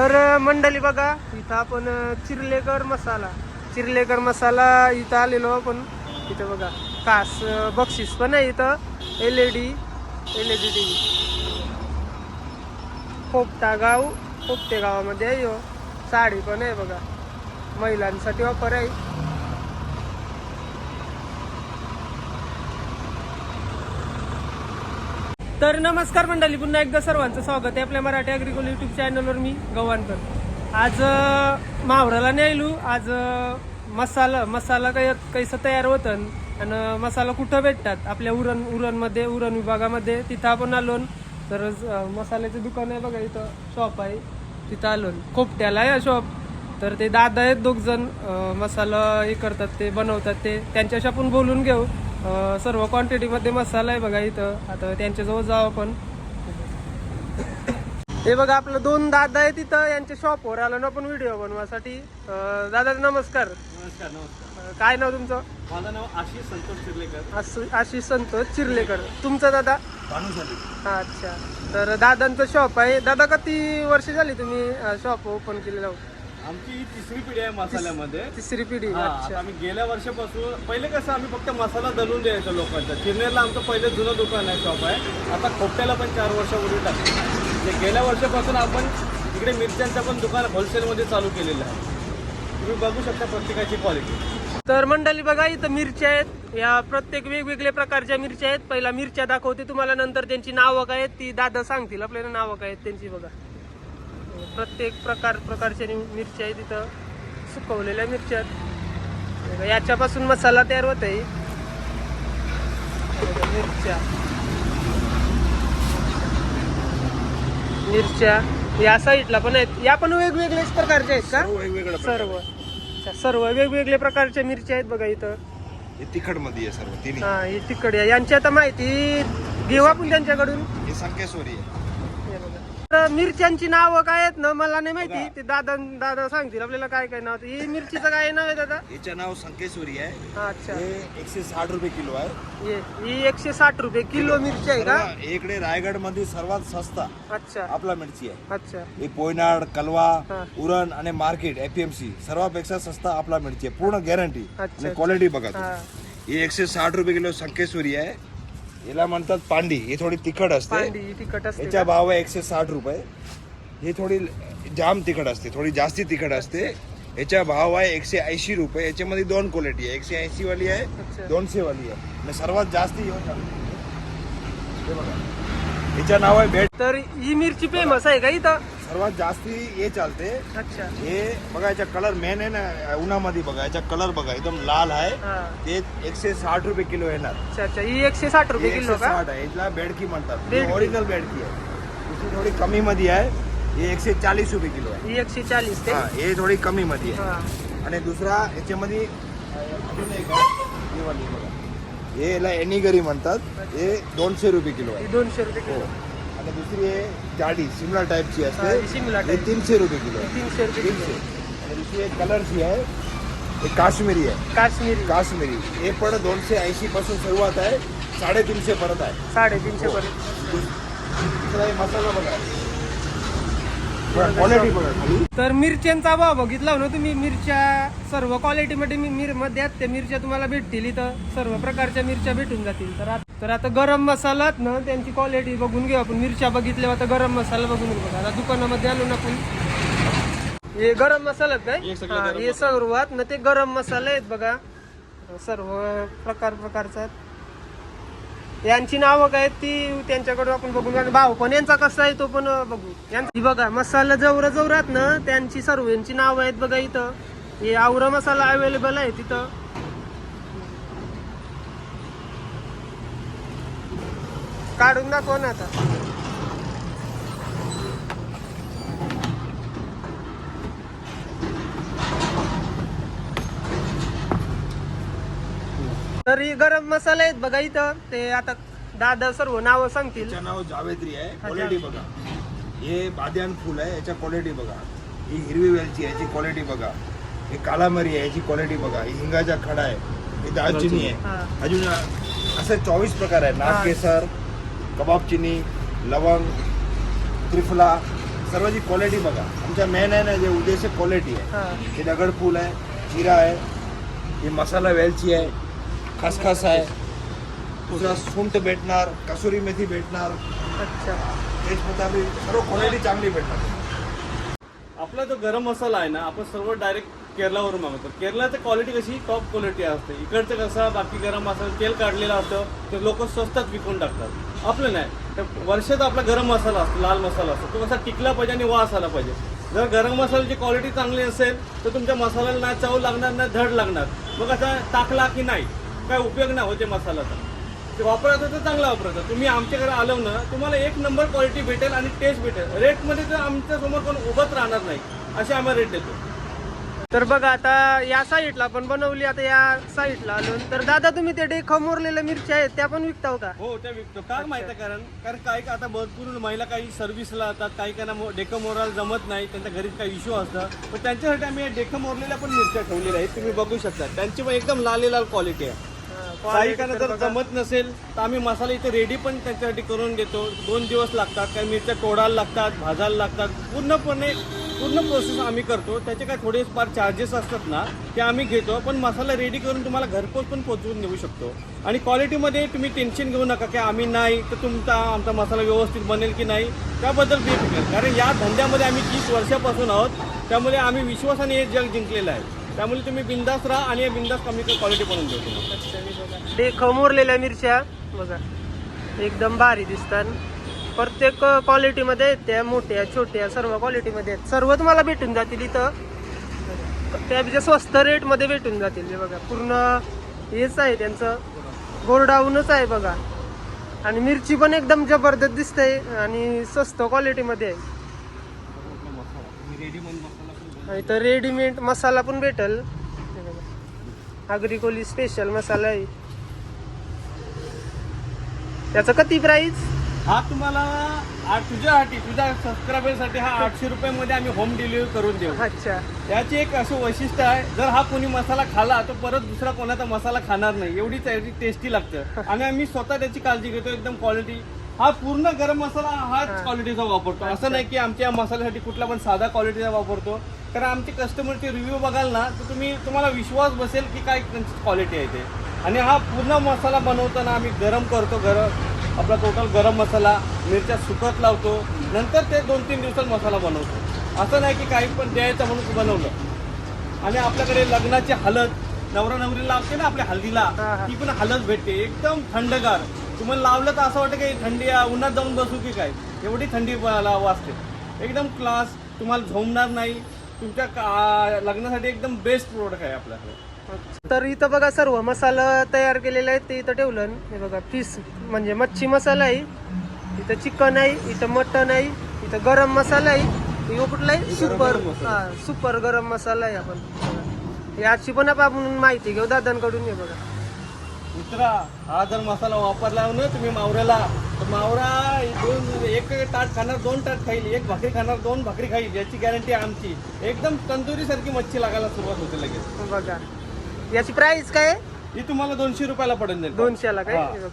तर मंडळी बघा इथं आपण चिर्लेकर मसाला. चिर्लेकर मसाला इथं आलेलो आपण. इथं बघा कास बक्षीस पण आहे इथं. L E D L E D T V पोपटा गाव पोपटे गावामध्ये आहे. साडी पण आहे बघा. महिलांसाठी ऑफर आहे. तर नमस्कार मंडळी पुन्हा एकदा सर्वांचं स्वागत आहे आपल्या मराठी अग्रिकल युट्यूब चॅनलवर मी गव्हाणकर. आज मावराला न्यायलू. आज मसाला मसाला काही कैसं तयार होतं आणि मसाला कुठं भेटतात? आपल्या उरण उरणमध्ये उरण विभागामध्ये तिथं आपण आलो. तर मसाल्याचं दुकान आहे बघा इथं शॉप आहे. तिथं आलो. खोपट्याला आहे शॉप तर ते दादा आहेत दोघ जण मसाला हे करतात ते बनवतात ते त्यांच्याशी आपण बोलून घेऊ. सर्व क्वांटिटीमध्ये मसाला आहे बघा इथं. आता त्यांच्याजवळ जाऊ आपण. हे बघा आपलं दोन दादा आहे तिथं यांच्या शॉपवर आलो ना आपण व्हिडिओ बनवासाठी. दादा नमस्कार. नमस्कार नमस्कार. काय नाव तुमचं? माझं नाव आशिष संतोष शिरलेकर आशु- आशिष संतोष चिर्लेकर. तुमचं दादा? अच्छा. तर दादांचं शॉप आहे. दादा किती वर्ष झाली तुम्ही शॉप ओपन केलेलं? आमची ही तिसरी पिढी आहे मसाल्यामध्ये. तिसरी पिढी हा, आता अच्छा. आम्ही गेल्या वर्षापासून पहिले कसं आम्ही फक्त मसाला दलून द्यायचो लोकांचा. चिरनेरला आमचं पहिलं जुनं दुकान आहे शॉप आहे. आता खोपट्याला पण चार वर्षापूर्वी टाकलं. म्हणजे गेल्या वर्षापासून आपण इकडे मिरच्यांचं पण दुकान होलसेलमध्ये चालू केलेलं आहे. तुम्ही बघू शकता प्रत्येकाची क्वालिटी तर मंडळी बघा इथं मिरच्या आहेत. या प्रत्येक वेगवेगळ्या प्रकारच्या मिरच्या आहेत. पहिला मिरच्या दाखवते तुम्हाला नंतर त्यांची नावं काय आहेत ती दादा सांगतील. आपल्याला नावं काय आहेत त्यांची बघा. प्रत्येक प्रकार प्रकारच्या मिरच्या आहेत तिथं. सुकवलेल्या मिरच्या याच्यापासून मसाला तयार होत आहे मिरच्या. मिरच्या. या साईडला पण आहेत. या पण वेगवेगळ्याच प्रकारच्या आहेत का? सर्व सर्व. वेगवेगळ्या प्रकारच्या मिरच्या आहेत बघा इथं. हे तिखटमध्ये आहे सर्व तिन्ही. हा ही आहे. यांची आता माहिती घेऊ आपण त्यांच्याकडून. संकेश्वरी आहे. तर मिरच्यांची नावं काय आहेत ना मला नाही माहिती. ते दादा दादा सांगतील. आपल्याला काय काय नाव. ही मिरचीचं काय नाव आहे दादा? याचं नाव संकेश्वरी आहे. हा, अच्छा. हे एकशे साठ रुपये किलो आहे. हे- ही एकशे साठ रुपये किलो मिरची आहे का? सर्व- इकडे रायगडमध्ये सर्वात सस्ता अच्छा. आपला मिरची आहे. अच्छा. हे पोयनाड कलवा. उरण आणि मार्केट एपीएमसी सर्वापेक्षा सस्ता आपला मिरची आहे. पूर्ण गॅरंटी अच्छा. आणि क्वालिटी बघा हा. ही एकशे साठ रुपये किलो संकेश्वरी आहे. याला म्हणतात पांडी. ही थोडी तिखट असते. पांडी ही तिखट असते याचा का? भाव आहे एकशे साठ रुपये. ही थोडी जाम तिखट असते. थोडी जास्ती तिखट असते. याचा भाव आहे एकशे ऐंशी रुपये. याच्यामध्ये दोन क्वालिटी आहे. एकशे ऐंशी वाली आहे. दोनशे वाली आहे. आणि सर्वात जास्ती येऊन चालते. हे बघा. याचं नाव आहे भेट. तर ही मिरची फेमस आहे का इथं? सर्वात जास्ती हे चालते. अच्छा. हे बघा याचा कलर मेन आहे ना उन्हामध्ये बघा याचा कलर बघा एकदम लाल आहे. ते एकशे साठ रुपये किलो येणार. अच्छा अच्छा. ही एकशे साठ रुपये किलो का? साठ आहे. याला बेडकी म्हणतात. ओरिजिनल बेडकी. आहे. दुसरी थोडी कमी मध्ये आहे. हे एकशे चाळीस रुपये किलो आहे. ही एकशे चाळीस हा हे थोडी कमी मध्ये आहे. हा. आणि दुसरा याच्यामध्ये अजून एक आहे. हे याला एनिगरी म्हणतात. हे दोनशे रुपये किलो आहे. दोनशे रुपये हो. किलो. आणि दुसरी आहे जाडी सिमला टाईपची असते. ही शिमला हे. तीनशे रुपये किलो आहे. तीनशे रुपये तीनशे. आणि दुसरी एक कलरची आहे. हे काश्मीरी आहे. काश्मीरी. काश्मीरी. हे पण दोनशे ऐंशी पासून सुरुवात आहे. साडेतीनशे परत आहे. साडेतीनशे हो. पर्यंत. दुसरा हे मसाला बघा. क्वालिटी बघा खाली. तर मिरच्यांचा भाव बघितला ना तुम्ही मिरच्या सर्व क्वालिटीमध्ये मी मिरमध्ये त्या मिरच्या तुम्हाला भेटतील इथं. सर्व प्रकारच्या मिरच्या भेटून जातील. तर आत- तर आता गरम मसालात ना त्यांची क्वालिटी बघून घेऊ आपण. मिरच्या बघितल्या आता गरम मसाला बघून घेऊ. आता दुकानामध्ये आलो ना आपण. हे गरम मसाला काय? हा, सर्वात ना ते गरम मसाले आहेत बघा. सर्व प्रकार प्रकारचा यांची नावं काय ती त्यांच्याकडून आपण बघून. भाव पण यांचा कसा आहे तो पण बघू. यांचा बघा मसाला जवळ जवळात ना त्यांची सर्व यांची नावं आहेत बघा इथं. हे आवरा मसाला अवेलेबल आहे तिथं. काढून दाखव ना आता. तर ही गरम मसाले आहेत बघा इथं. ते आता दादा सर्व नावं सांगतील. याचं नाव जावेत्री आहे क्वालिटी बघा. हे बाद्यान फुल आहे याच्या क्वालिटी बघा. ही हिरवी वेलची आहे याची क्वालिटी बघा. हे कालामरी आहे याची क्वालिटी बघा. ही हिंगाचा खडा आहे ही दालचिनी. आहे. अजून असे चोवीस प्रकार आहे. नागकेसर कबाब चिनी लवंग त्रिफला सर्वांची क्वालिटी बघा. आमच्या मेन आहे ना जे उद्देश क्वालिटी आहे. हा. हे दगड फूल आहे जिरा आहे हे मसाला वेलची आहे खसखस आहे. दुसरा सुंठ भेटणार कसुरी मेथी भेटणार. अच्छा. सर्व क्वालिटी चांगली भेटणार. आपला जो गरम मसाला आहे ना आपण सर्व डायरेक्ट केरलावरून मागवतो केरलाचं क्वालिटी कशी? टॉप क्वालिटी असते. इकडचं कसं? बाकी गरम मसाला तेल काढलेलं असतं. ते लोक स्वस्तात विकून टाकतात. आपलं नाही. तर वर्षाचा आपला गरम मसाला असतो लाल मसाला असतो. तो कसा टिकला पाहिजे आणि वास आला पाहिजे. जर गरम मसाल्याची क्वालिटी चांगली असेल तर तुमच्या मसाल्याला ना चव लागणार ना धड लागणार. मग आता टाकला की नाही? काय उपयोग नाही होते मसाल्याचा. ते वापरायचं तर चांगला वापरायचं. तुम्ही आमच्याकडे आलो ना तुम्हाला एक नंबर क्वालिटी भेटेल आणि टेस्ट भेटेल. रेटमध्ये तर आमच्यासमोर कोण उभंच राहणार नाही. असे आम्ही रेट देतो. तर बघा आता या साईडला पण बनवली आता या साईडला आलो तर दादा तुम्ही ते डे खमोरलेल्या मिरच्या आहेत त्या पण विकताव हो का? हो त्या विकतो. काय माहिती आहे? कारण कारण काही आता भरपूर महिला काही सर्व्हिसला जातात काही काही डेकमोरायला जमत नाही त्यांच्या घरी काही इश्यू असतात पण त्यांच्यासाठी आम्ही डेकमोरलेल्या पण मिरच्या ठेवलेल्या आहेत. तुम्ही बघू शकता. त्यांची पण एकदम लाल लाल क्वालिटी आहे. काही जर जमत नसेल तर आम्ही मसाला इथे रेडी पण त्यांच्यासाठी करून देतो दोन दिवस लागतात काही मिरच्या तोडायला लागतात भाजायला लागतात. पूर्णपणे पूर्ण प्रोसेस आम्ही करतो. त्याचे काय थोडे फार चार्जेस असतात ना ते आम्ही घेतो. पण मसाला रेडी करून तुम्हाला घरपोच पण पोचवून देऊ शकतो. आणि क्वालिटीमध्ये तुम्ही टेन्शन घेऊ नका की आम्ही नाही तर तुमचा आमचा मसाला व्यवस्थित बनेल की नाही त्याबद्दल बेफिकर. कारण या धंद्यामध्ये आम्ही तीस वर्षापासून आहोत. त्यामुळे आम्ही विश्वासाने हे जग जिंकलेलं आहे. त्यामुळे तुम्ही बिंदास राहा आणि बिंदास कमी क्वालिटी बनवून देऊ डे खमोरलेल्या मिरच्या. बघा एकदम भारी दिसतात. प्रत्येक क्वालिटीमध्ये आहेत त्या मोठ्या छोट्या सर्व क्वालिटीमध्ये आहेत. सर्व तुम्हाला भेटून जातील इथं. त्यापेक्षा स्वस्त रेटमध्ये भेटून जातील. हे बघा पूर्ण हेच आहे त्यांचं. गोरडाऊनच आहे बघा. आणि मिरची पण एकदम जबरदस्त दिसते आणि स्वस्त क्वालिटीमध्ये आहे. इथं रेडीमेड मसाला पण भेटल. अग्रिकोली स्पेशल मसाला आहे. त्याचं किती प्राइस हा तुम्हाला आ- तुझ्यासाठी तुझ्या सबस्क्रायबरसाठी हा आठशे रुपयामध्ये आम्ही होम डिलिव्हरी करून देऊ. अच्छा. त्याची एक असं वैशिष्ट्य आहे जर हा कोणी मसाला खाला तर परत दुसरा कोणाचा मसाला खाणार नाही. एवढी त्याची टेस्टी लागतं. आणि आम्ही स्वतः त्याची काळजी घेतो एकदम क्वालिटी हा पूर्ण गरम मसाला हाच क्वालिटीचा वापरतो. असं नाही की आमच्या या मसाल्यासाठी कुठला पण साधा क्वालिटीचा वापरतो. कारण आमचे कस्टमरचे रिव्ह्यू बघाल ना तर तुम्ही तुम्हाला विश्वास बसेल की काय त्यांची क्वालिटी आहे ते. आणि हा पूर्ण मसाला बनवताना आम्ही गरम करतो गरम आपला टोटल गरम मसाला मिरच्या सुकत लावतो नंतर ते दोन तीन दिवसात मसाला बनवतो. असं नाही की काही पण द्यायचं म्हणून बनवलं. आणि आपल्याकडे लग्नाची हळद नवरा नवरीला लावते ना आपल्या हल्दीला. ती पण हळद भेटते. एकदम थंडगार. तुम्हाला लावलं तर असं वाटतं की थंडी उन्हात जाऊन बसू की काय? एवढी थंडी वाजते एकदम क्लास तुम्हाला झोमणार नाही. तुमच्या का- लग्नासाठी एकदम बेस्ट प्रोडक्ट आहे आपल्याकडे. तर इथं बघा सर्व मसाला तयार केलेला आहे ते इथं ठेवलं. हे बघा फिश म्हणजे मच्छी मसाला आहे. इथं चिकन आहे इथं मटन आहे इथं गरम मसाला आहे. इथं कुठला आहे? सुपर. हा सुपर गरम मसाला आहे आपण. याची पण आपण माहिती घेऊ दादांकडून हे बघा. दुसरा हा जर मसाला वापरला ना तुम्ही मावऱ्याला तर मावरा दोन एक ताट खाणार दोन ताट खाईल. एक भाकरी खाणार दोन भाकरी खाईल. याची गॅरंटी आमची. एकदम तंदुरी सारखी मच्छी लागायला सुरुवात होते लगेच. बघा. याची प्राइस काय? आहे? ही तुम्हाला दोनशे रुपयाला पडेल जाईल. दोनशेला काय? हा.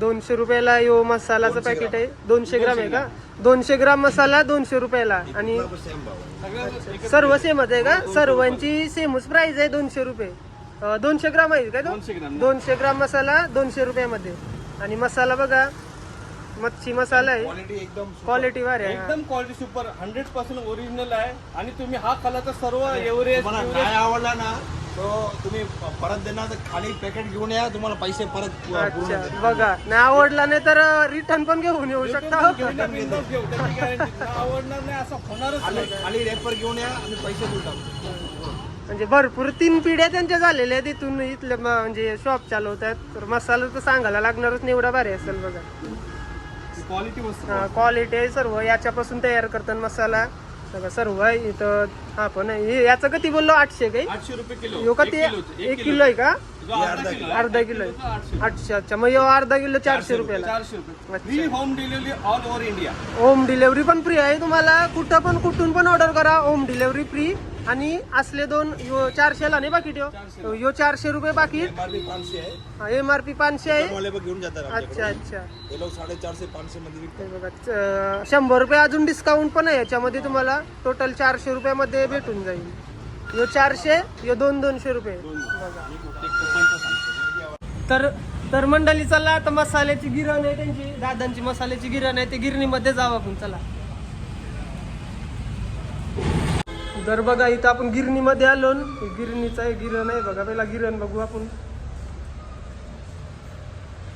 दोनशे रुपयाला यो मसालाचं पॅकेट आहे. दोनशे ग्राम आहे का? दोनशे ग्राम. मसाला दोनशे रुपयाला. आणि सर्व सेमच आहे का? सर्वांची सेमच प्राइस आहे दोनशे रुपये. अं, दोनशे ग्राम आहे का तो? दोनशे ग्राम दोनशे ग्राम मसाला दोनशे रुपयामध्ये. आणि मसाला बघा मच्छी मसाला आहे. क्वालिटी एकदम super. क्वालिटी आहे. एकदम quality super hundred percent original आहे. आणि तुम्ही हा खाला तर सर्व एव्हरेज तुम्हाला आवडला ना तो तुम्ही परत देणार तर खाली पॅकेट घेऊन या. तुम्हाला पैसे परत पूर्ण अच्छा. बघा. नाही आवडला नाही तर रिटर्न पण घेऊन येऊ शकता. आवडणार नाही असं होणारच खाली नाही. खाली रेपर घेऊन या आणि पैसे देऊ टाकू. म्हणजे भरपूर तीन पिढ्या त्यांच्या झालेल्या आहेत इथून इथले म्हणजे शॉप चालवतात. तर मसाला तर सांगायला लागणारच नाही एवढा भारी असेल बघा. क्वालिटी वस्तू. क्वालिटी आहे सर्व. याच्यापासून तयार करतात मसाला. सगळं सर्व आहे इथं. हा पण आहे हे याचं किती बोललो? आठशे काही? आठशे रुपये किलो. यो का एक ते किलोचं, एक किलो आहे का? अर्धा किलो. आहे. अर्धा किलो किलोचं आठशे. आहे अच्छा अच्छा. मग यो अर्धा किलो चारशे रुपयाला? Home delivery all over India home delivery पण फ्री आहे. तुम्हाला कुठं पण कुठून पण ऑर्डर करा. होम डिलेवरी फ्री आणि असले दोन यो चारशेला नाही बाकी ठेव. यो चारशे रुपये बाकी. एम आर पी पाचशे आहे. घेऊन जातात अच्छा. अच्छा. हे लोक साडेचारशे पाचशे मध्ये विकतात. हे बघा च- शंभर रुपये अजून डिस्काउंट पण आहे. याच्यामध्ये तुम्हाला टोटल चारशे रुपयामध्ये भेटून जाईल. यो चारशे यो दोन दोनशे रुपये. बघा. तर तर मंडळी चला आता मसाल्याची गिरण आहे त्यांची. दादांची मसाल्याची गिरण आहे ते गिरणीमध्ये जाऊ आपण. चला. तर बघा इथं आपण गिरणीमध्ये आलो गिरणीचं आहे गिरण आहे बघा. पहिला गिरण बघू आपण.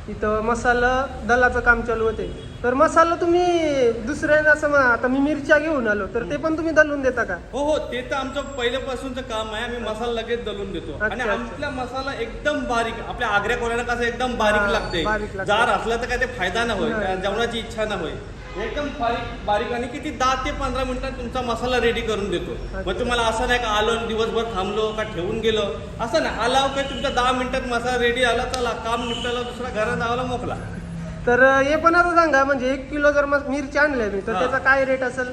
इथं मसाला दलाचं काम चालू होते. तर मसाला तुम्ही दुसऱ्या असं आता मी मिरच्या घेऊन आलो. तर ते पण तुम्ही दलून देता का? हो हो. ते तर आमचं पहिल्यापासूनचं काम आहे. आम्ही मसाला लगेच दलून देतो. आणि. आमचा मसाला एकदम बारीक आपल्या आग्र्या कोऱ्याला कसं एकदम बारीक लागते बारीक. जार असला तर काय ते फायदा ना. त्या जेवणाची इच्छा ना होय. एकदम बारीक बारीक आणि किती दहा ते पंधरा मिनिटात तुमचा मसाला रेडी करून देतो. मग तुम्हाला असं नाही का आलो दिवसभर थांबलो का ठेवून गेलो. असं नाही आला काय तुमचा दहा मिनिटात मसाला रेडी आला चला काम निपटायला दुसरा घरात आवाला मोकला. तर हे पण आता सांगा म्हणजे एक किलो जर मग मिरच्या आणल्या मी तर हा. त्याचा काय रेट असेल?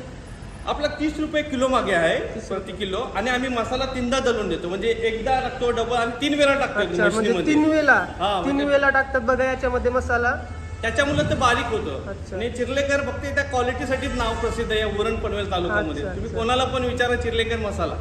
आपला तीस रुपये किलो मागे आहे प्रति किलो आणि आम्ही मसाला तीनदा दलून देतो. म्हणजे एकदा टाकतो डबल आणि तीन वेळा टाकतो अच्छा म्हणजे मशीनमध्ये. तीन वेळा? हा, तीन म्हणजे- वेळा टाकतात बघा याच्यामध्ये मसाला. त्याच्यामुळे ते बारीक होतं. आणि चिर्लेकर फक्त त्या क्वालिटीसाठीच नाव प्रसिद्ध आहे या उरण पनवेल तालुक्यामध्ये. तुम्ही. कोणाला पण विचारा चिर्लेकर मसाला.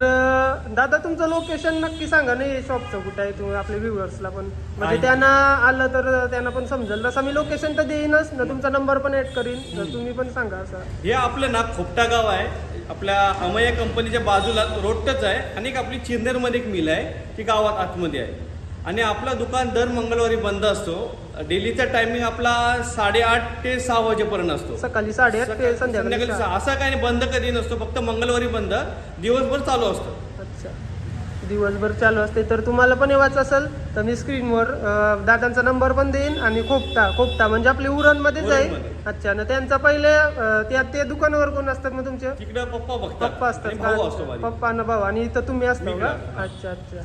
तर दादा तुमचं लोकेशन नक्की सांगा. नाही शॉपचं कुठं आहे? तुम्ही आपल्या व्ह्युअर्सला पण. म्हणजे. त्यांना आलं तर त्यांना पण समजेल. तसं मी लोकेशन तर देईनच ना तुमचा नंबर पण ऍड करीन. तर तुम्ही पण सांगा असं. हे आपलं ना खोपटा गाव आहे. आपल्या अमया कंपनीच्या बाजूला रोडटच आहे आणि एक आपली चिरनेरमध्ये एक मिल आहे. ती गावात आतमध्ये आहे. आणि आपलं दुकान दर मंगळवारी बंद असतो. डेलीचा टायमिंग आपला साडेआठ ते सहा वाजेपर्यंत असतो सकाळी साडेआठ ते संध्याकाळी संध्याकाळी सहा. सहा. असा काही नाही, बंद कधी नसतो फक्त मंगळवारी बंद दिवसभर चालू असतो अच्छा दिवसभर चालू असते तर तुम्हाला पण येवायचं असेल तर मी स्क्रीनवर अं, दादांचा नंबर पण देईन आणि खोपटा खोपटा म्हणजे आपले उरणमध्येच आहे उरणमध्ये. अच्छा ना त्यांचा पहिले अं, त्या ते दुकानावर कोण असतात मग तुमचे तिकडे पप्पा बघतात पप्पा असतात आणि भाऊ असतो का? माझी. पप्पा आणि भाऊ आणि इथं तुम्ही असता मी का इकडं. अच्छा अच्छा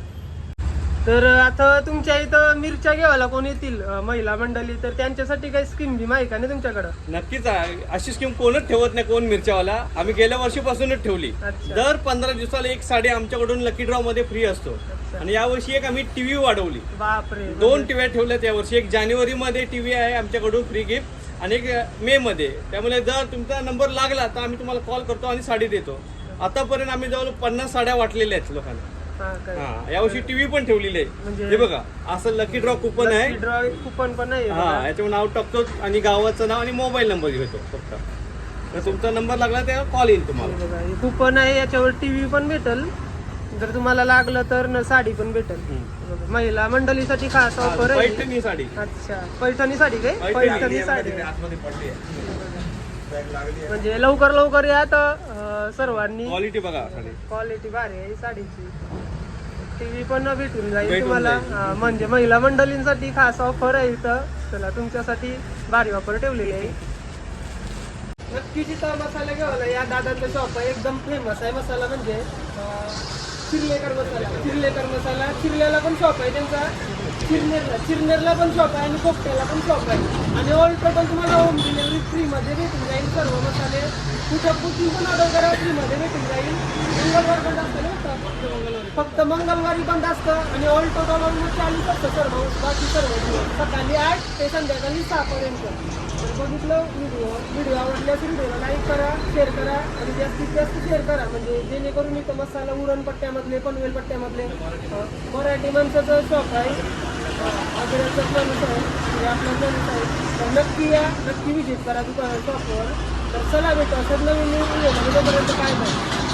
तर आता तुमच्या इथं मिरच्या घ्यायला कोण येतील अं, महिला मंडळी? तर त्यांच्यासाठी काही स्कीम बी आहे का नाही तुमच्याकडं? नक्कीच आहे. अशी स्कीम कोणच ठेवत नाही कोण मिरच्यावाला. आम्ही गेल्या वर्षीपासूनच ठेवली. अच्छा. दर पंधरा दिवसाला एक साडी आमच्याकडून लकी ड्रॉ मध्ये फ्री असतो. आणि यावर्षी एक आम्ही टीव्ही वाढवली. बापरे दोन टीव्या ठेवल्यात यावर्षी. एक जानेवारी मध्ये टीव्ही आहे आमच्याकडून फ्री गिफ्ट आणि एक मे मध्ये त्यामुळे जर तुमचा नंबर लागला तर आम्ही तुम्हाला कॉल करतो आणि साडी देतो. आतापर्यंत आम्ही जवळ पन्नास साड्या वाटलेल्या आहेत लोकांना. हा यावर्षी टीव्ही पण ठेवलेली आहे. म्हणजे- हे बघा असं लकी ड्रॉ कुपन आहे. ड्रॉ कुपन पण आहे हा. याच्यावर नाव टाकतो आणि गावाचं नाव आणि मोबाईल नंबर घेतो फक्त. तर तुमचा नंबर लागला तेव्हा कॉल येईल तुम्हाला. कुपन आहे याच्यावर टीव्ही पण भेटल. जर तुम्हाला लागलं तर न साडी पण भेटल. महिला मंडळीसाठी खास ऑफर आहे. पैठणी साडी. अच्छा पैठणी साडी काय? पैठणी. साडी. मध्ये आतमध्ये पडली आहे. म्हणजे लवकर लवकर या तर सर्वांनी क्वालिटी बघा साडी. क्वालिटी भारी आहे साडीची. टीव्ही पण भेटून जाईल तुम्हाला. म्हणजे महिला मंडळींसाठी खास ऑफर आहे इथं. चला तुमच्यासाठी भारी ऑफर ठेवलेली आहे. नक्की तिथं मसाला घ्यावा या दादांचा शॉप आहे. एकदम फेमस आहे मसाला म्हणजे चिरलेकर मसाला. चिरलेकर मसाला. चिरल्याला पण शॉप आहे त्यांचा. चिरनेरला. चिरनेरला पण शॉप आहे आणि कोपट्याला पण शॉप आहे. आणि ऑल टोटल तुम्हाला होम डिलेवरी फ्रीमध्ये भेटून जाईल. सर्व मसाले कुठं कुठून पण ऑर्डर करा फ्रीमध्ये भेटून जाईल. मंगळवार बंद असतं ना फक्त मंगळवारी फक्त मंगळवारी बंद असतं. आणि ऑल टोटल ऑलमोस्ट चालूच असतं सर्व. बाकी सर्व सकाळी आठ ते संध्याकाळी सहापर्यंत तर बघितलं व्हिडिओ व्हिडिओ आवडल्यास व्हिडिओला लाईक करा शेअर करा. आणि जास्तीत जास्त शेअर करा. म्हणजे जेणेकरून इथं मसाला उरण पट्ट्यामधले पनवेल पट्ट्यामधले मराठी माणसाचं शॉप आहे. आग्र्याचं माणूस आहे. हे आपलं माणूस आहे. तर नक्की या नक्की विजिट करा दुकान शॉपवर तर चला भेटू. असं नवीन नवीन तोपर्यंत काय नाही.